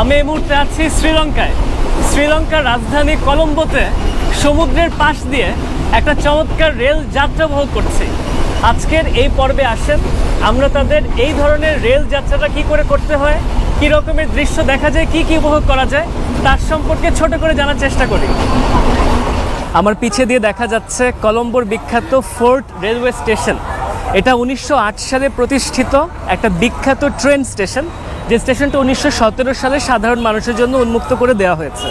আমি এই মুহূর্তে আছি শ্রীলঙ্কায়। শ্রীলঙ্কার রাজধানী কলম্বোতে সমুদ্রের পাশ দিয়ে একটা চমৎকার রেল যাত্রা উপভোগ করছি। আজকের এই পর্বে আসেন, আমরা তাদের এই ধরনের রেল যাত্রাটা কি করে করতে হয়, কি রকমের দৃশ্য দেখা যায়, কি কি উপভোগ করা যায়, তার সম্পর্কে ছোট করে জানার চেষ্টা করি। আমার পিছে দিয়ে দেখা যাচ্ছে কলম্বোর বিখ্যাত ফোর্ট রেলওয়ে স্টেশন। এটা উনিশশো আট সালে প্রতিষ্ঠিত একটা বিখ্যাত ট্রেন স্টেশন। যে স্টেশনটা উনিশশো সতেরো সালে সাধারণ মানুষের জন্য উন্মুক্ত করে দেওয়া হয়েছে।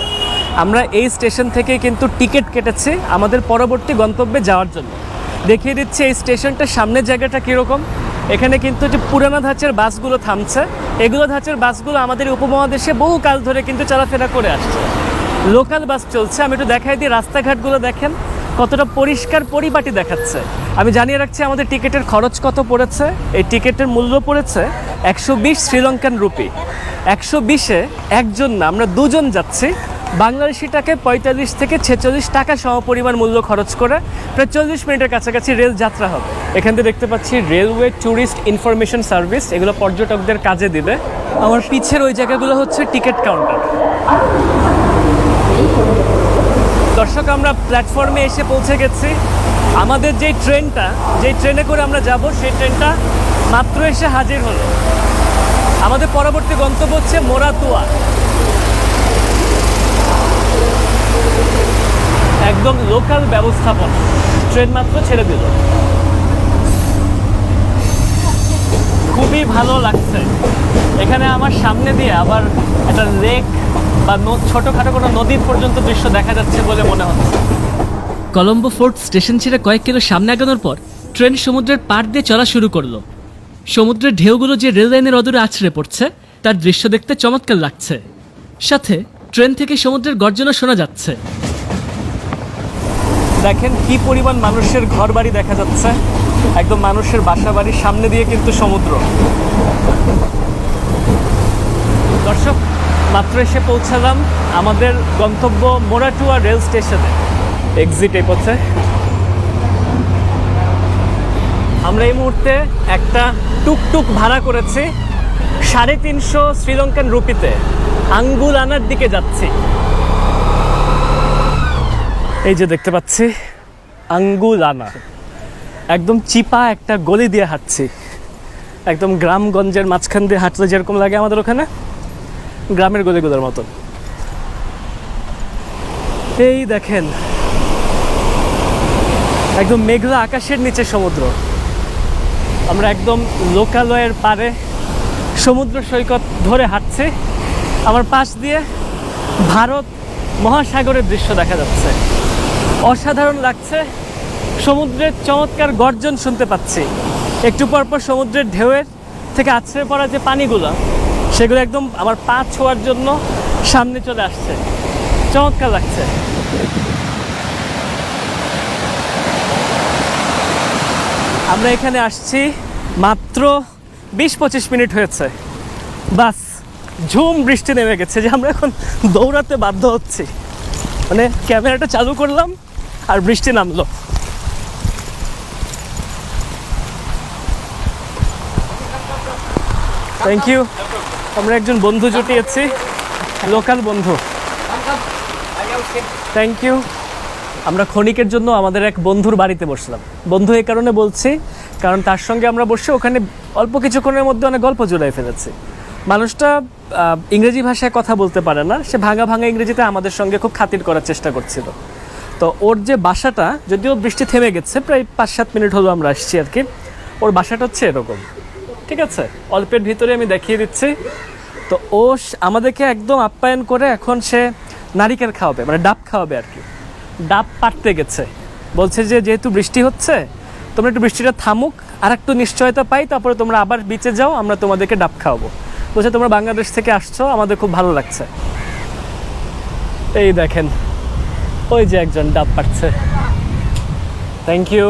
আমরা এই স্টেশন থেকে কিন্তু টিকিট কেটেছি আমাদের পরবর্তী গন্তব্যে যাওয়ার জন্য। দেখিয়ে দিচ্ছি এই স্টেশনটার সামনের জায়গাটা কীরকম। এখানে কিন্তু যে পুরানো ধাঁচের বাসগুলো থামছে। এগুলো ধাঁচের বাসগুলো আমাদের উপমহাদেশে বহু কাল ধরে কিন্তু চলাফেরা করে আসছে। লোকাল বাস চলছে। আমি একটু দেখাই দিই, রাস্তাঘাটগুলো দেখেন। কতটা পরিষ্কার পরিপাটি দেখাচ্ছে। আমি জানিয়ে রাখছি আমাদের টিকিটের খরচ কত পড়েছে। এই টিকিটের মূল্য পড়েছে একশো বিশ শ্রীলঙ্কান রুপি। একশো বিশে একজন না, আমরা দুজন যাচ্ছি। বাংলাদেশি টাকায় পঁয়তাল্লিশ থেকে ছেচল্লিশ টাকা সমপরিমাণ মূল্য খরচ করে প্রায় চল্লিশ মিনিটের কাছাকাছি রেল যাত্রা হবে। এখান থেকে দেখতে পাচ্ছি রেলওয়ে ট্যুরিস্ট ইনফরমেশন সার্ভিস, এগুলো পর্যটকদের কাজে দিবে। আমার পিছের ওই জায়গাগুলো হচ্ছে টিকিট কাউন্টার। দর্শক, আমরা প্ল্যাটফর্মে এসে পৌঁছে গেছি। আমাদের যেই ট্রেনটা, যেই ট্রেনে করে আমরা যাব, সেই ট্রেনটা মাত্র এসে হাজির হলো। আমাদের পরবর্তী গন্তব্য হচ্ছে মোরাতুয়া একদম লোকাল ব্যবস্থাপনা। ট্রেন মাত্র ছেড়ে দিল। খুবই ভালো লাগছে। এখানে আমার সামনে দিয়ে আবার একটা লেক বা ছোটখাটো কোনো নদীর পর্যন্ত দৃশ্য দেখা যাচ্ছে বলে মনে হচ্ছে। কলম্বো ফোর্ট স্টেশন ছেড়ে কয়েক কিলো সামনে আগানোর পর ট্রেন সমুদ্রের পাড় দিয়ে চলা শুরু করল। সমুদ্রের ঢেউগুলো যে রেল লাইনের অদূরে আছড়ে পড়ছে, তার দৃশ্য দেখতে চমৎকার লাগছে। সাথে ট্রেন থেকে সমুদ্রের গর্জনা শোনা যাচ্ছে। দেখেন কি পরিমাণ মানুষের ঘর বাড়ি দেখা যাচ্ছে। একদম মানুষের বাসা বাড়ির সামনে দিয়ে কিন্তু সমুদ্র। দর্শক, মাত্র এসে পৌঁছালাম আমাদের গন্তব্য মোরাটুয়া রেল স্টেশনে। এক্সিট এই পথে আমরা এই মুহূর্তে একটা টুকটুক ভাড়া করেছি সাড়ে তিনশো শ্রীলঙ্কান রুপিতে। আঙ্গুল আনার দিকে যাচ্ছি। এই যে দেখতে পাচ্ছি, আঙ্গুল আনা। একদম চিপা একটা গলি দিয়ে হাঁটছি। একদম গ্রামগঞ্জের মাঝখান দিয়ে হাঁটলে যেরকম লাগে আমাদের ওখানে, গ্রামের গলিগুলোর মতন। এই দেখেন, একদম মেঘলা আকাশের নিচে সমুদ্র। আমরা একদম লোকালয়ের পারে সমুদ্র সৈকত ধরে হাঁটছি। আমার পাশ দিয়ে ভারত মহাসাগরের দৃশ্য দেখা যাচ্ছে। অসাধারণ লাগছে। সমুদ্রের চমৎকার গর্জন শুনতে পাচ্ছি। একটু পর পর সমুদ্রের ঢেউয়ের থেকে আছড়ে পড়া যে পানিগুলো, সেগুলো একদম আমার পা ছোঁয়ার জন্য সামনে চলে আসছে। চমৎকার লাগছে। আমরা এখানে আসছি মাত্র বিশ পঁচিশ মিনিট হয়েছে। বাস, ঝুম বৃষ্টি নেমে গেছে যে আমরা এখন দৌড়াতে বাধ্য হচ্ছি। মানে ক্যামেরাটা চালু করলাম আর বৃষ্টি নামলো। থ্যাংক ইউ আমরা একজন বন্ধু জুটিয়েছি লোকাল বন্ধু। থ্যাংক ইউ আমরা ক্ষণিকের জন্য আমাদের এক বন্ধুর বাড়িতে বসলাম। বন্ধু এই কারণে বলছি, কারণ তার সঙ্গে আমরা বসে ওখানে অল্প কিছুক্ষণের মধ্যে অনেক গল্প জুড়াই ফেলেছি। মানুষটা ইংরেজি ভাষায় কথা বলতে পারে না, সে ভাঙা ভাঙা ইংরেজিতে আমাদের সঙ্গে খুব খাতির করার চেষ্টা করছিল। তো ওর যে বাসাটা, যদিও বৃষ্টি থেমে গেছে, প্রায় পাঁচ সাত মিনিট হলো আমরা আসছি আর কি, ওর বাসাটা হচ্ছে এরকম। ঠিক আছে? অল্পের ভিতরে আমি দেখিয়ে দিচ্ছি। তো ও আমাদেরকে একদম আপ্যায়ন করে এখন সে নারিকেল খাওয়াবে মানে ডাব খাওয়াবে আর কি। ডাব পাড়তে গেছে। বলছে যে, যেহেতু বৃষ্টি হচ্ছে, তোমরা একটু বৃষ্টিটা থামুক আর একটু নিশ্চয়তা পাই, তারপরে তোমরা আবার বিচে যাও, আমরা তোমাদেরকে ডাব খাওয়াবো। বলছে, তোমরা বাংলাদেশ থেকে আসছো, আমাদের খুব ভালো লাগছে। এই দেখেন, ওই যে একজন ডাব পাচ্ছে থ্যাংক ইউ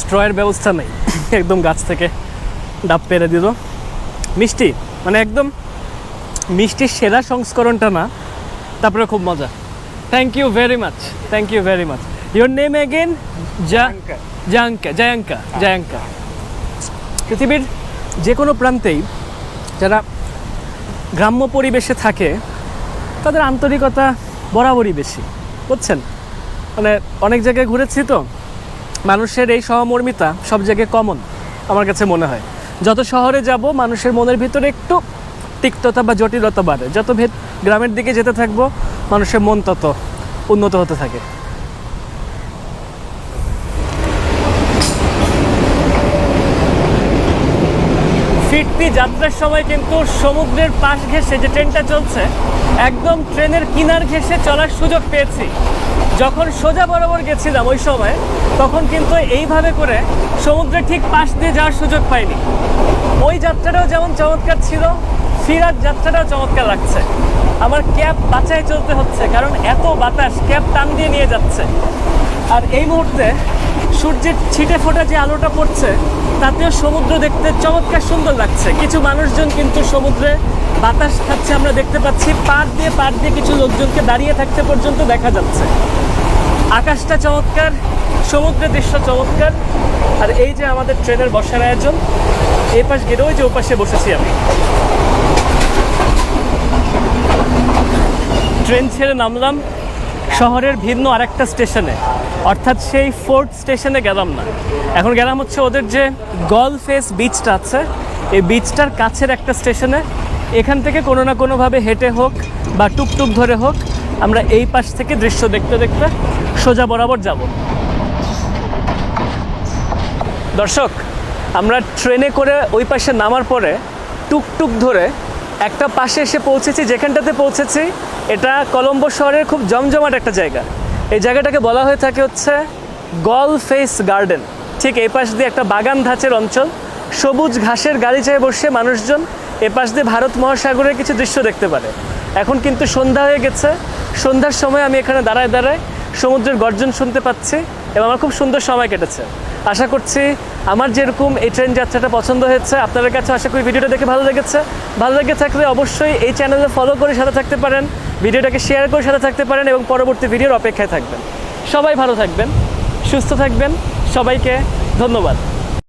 স্ট্রয়ের ব্যবস্থা নেই। একদম গাছ থেকে ডাব পেরে দিল। মিষ্টি মানে একদম মিষ্টির সেরা সংস্করণটা না তারপরে খুব মজা। Thank you very much thank you very much your name again জাঙ্কা জয়াঙ্কা জয়াঙ্কা পৃথিবীর যে কোনো প্রান্তেই যারা গ্রাম্য পরিবেশে থাকে তাদের আন্তরিকতা বরাবরই বেশি বুঝছেন? মানে অনেক জায়গায় ঘুরেছি তো মানুষের এই সহমর্মিতা সব জায়গায় কমন আমার কাছে মনে হয়। যত শহরে যাব, মানুষের মনের ভিতরে একটু তিক্ততা বা জটিলতা বাড়ে। যত ভেদ গ্রামের দিকে যেতে থাকব, মানুষের মন তত উন্নত হতে থাকে। ফিরতি যাত্রার সময় কিন্তু সমুদ্রের পাশ ঘেঁষে যে ট্রেনটা চলছে, একদম ট্রেনের কিনার ঘেঁষে চলার সুযোগ পেয়েছি। যখন সোজা বরাবর গেছিলাম ওই সময়, তখন কিন্তু এইভাবে করে সমুদ্রের ঠিক পাশ দিয়ে যাওয়ার সুযোগ পাইনি। ওই যাত্রাটাও যেমন চমৎকার ছিল, ফিরার যাত্রাটাও চমৎকার লাগছে। আমার ক্যাব বাঁচায় চলতে হচ্ছে, কারণ এত বাতাস ক্যাব টান দিয়ে নিয়ে যাচ্ছে। আর এই মুহূর্তে সূর্যের ছিটে ফোটা যে আলোটা পড়ছে, তাতেও সমুদ্র দেখতে চমৎকার সুন্দর লাগছে। কিছু মানুষজন কিন্তু সমুদ্রে বাতাস খাচ্ছে, আমরা দেখতে পাচ্ছি পার দিয়ে পার দিয়ে কিছু লোকজনকে দাঁড়িয়ে থাকতে পর্যন্ত দেখা যাচ্ছে। আকাশটা চমৎকার সমুদ্রের দৃশ্য চমৎকার। আর এই যে আমাদের ট্রেনের বসার আয়োজন, এই পাশ গেলে ওই যে ওপাশে বসেছি আমি। ট্রেন ছেড়ে নামলাম। শহরের ভিন্ন আরেকটা স্টেশনে। অর্থাৎ সেই ফোর্থ স্টেশনে গেলাম না। এখন গেলাম হচ্ছে ওদের যে গল ফেস বিচটা আছে, এই বিচটার কাছের একটা স্টেশনে। এখান থেকে কোনো না কোনোভাবে হেঁটে হোক বা টুকটুক ধরে হোক, আমরা এই পাশ থেকে দৃশ্য দেখতে দেখতে সোজা বরাবর যাব। দর্শক, আমরা ট্রেনে করে ওই পাশে নামার পরে টুকটুক ধরে একটা পাশে এসে পৌঁছেছি, যেখানটাতে পৌঁছেছি, এটা কলম্বো শহরের খুব জমজমাট একটা জায়গা। এই জায়গাটাকে বলা হয়ে থাকে হচ্ছে গল ফেস গার্ডেন। ঠিক এই পাশ দিয়ে একটা বাগান ধাঁচের অঞ্চল। সবুজ ঘাসের গালিচায় বসে মানুষজন এ পাশ দিয়ে ভারত মহাসাগরের কিছু দৃশ্য দেখতে পারে। এখন কিন্তু সন্ধ্যা হয়ে গেছে। সন্ধ্যার সময় আমি এখানে দাঁড়ায় দাঁড়ায় সমুদ্রের গর্জন শুনতে পাচ্ছি। এবং আমার খুব সুন্দর সময় কেটেছে। আশা করছি আমার যেরকম এই ট্রেন যাত্রাটা পছন্দ হয়েছে, আপনাদের কাছে আশা করি ভিডিওটা দেখে ভালো লেগেছে। ভালো লেগে থাকলে অবশ্যই এই চ্যানেলে ফলো করে সাথে থাকতে পারেন, ভিডিওটাকে শেয়ার করে সাথে থাকতে পারেন এবং পরবর্তী ভিডিওর অপেক্ষায় থাকবেন। সবাই ভালো থাকবেন, সুস্থ থাকবেন, সবাইকে ধন্যবাদ।